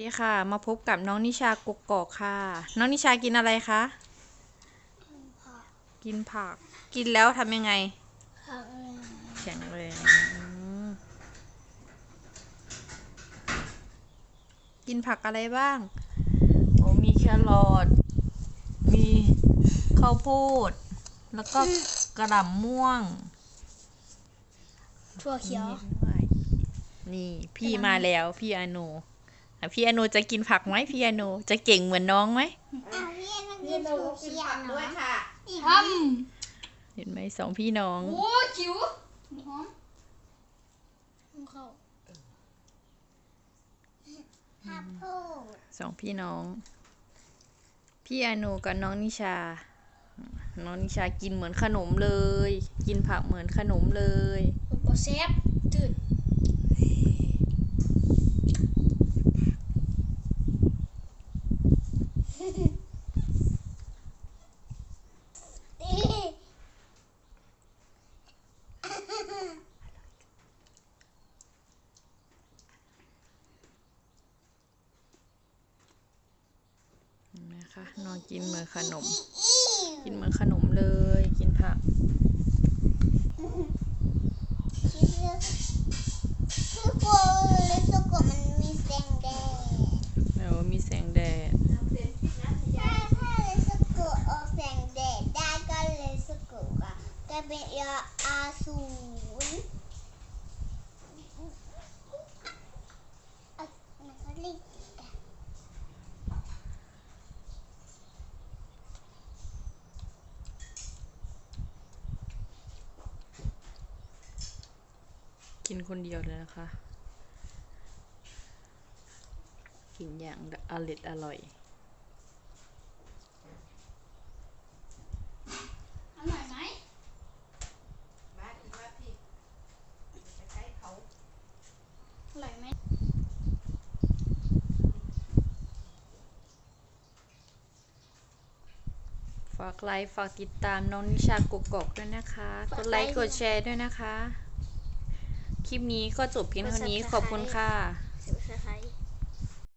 ดีค่ะ มาพบกับน้องนิชากกกอกค่ะ น้องนิชากินอะไรคะ กินผัก กินแล้วทำยังไงแข็งแรงอืมกินผักอะไรบ้างโอ้มีแครอท มีข้าวโพด แล้วก็กระหล่ำม่วง ถั่วเขียว นี่พี่มาแล้วพี่อโนอะ พี่อโนจะกินผักไหมพี่อโนจะเก่งเหมือนน้องไหมนี่เรากินผักด้วยค่ะทเห็นไหมสองพี่น้องำโอ้จิ๋วหอมเข้าสองพี่น้อง พี่อโนกับน้องนิชา น้องนิชากินเหมือนขนมเลย กินผักเหมือนขนมเลยโอ้แซ่บจืด นะคะนองกินเหมือนขนม กินเหมือนขนมเลย กินผัก คือโฟเลสโกมันมีแสงแดด แล้วมีแสงแดด ถ้าถ้าเลสโกออกแสงแดดได้ก็เลสโกอะกลาย เป็นยอาสูรมันก็เรียกกินคนเดียวเลยนะคะ กินอย่างอร่อยอร่อย อร่อยไหม อร่อยไหม ฝากไลค์ฝากติดตามน้องนิชากกอกด้วยนะคะ กดไลค์กดแชร์ด้วยนะคะ คลิปนี้ก็จบเพียงเท่านี้ขอบคุณค่ะ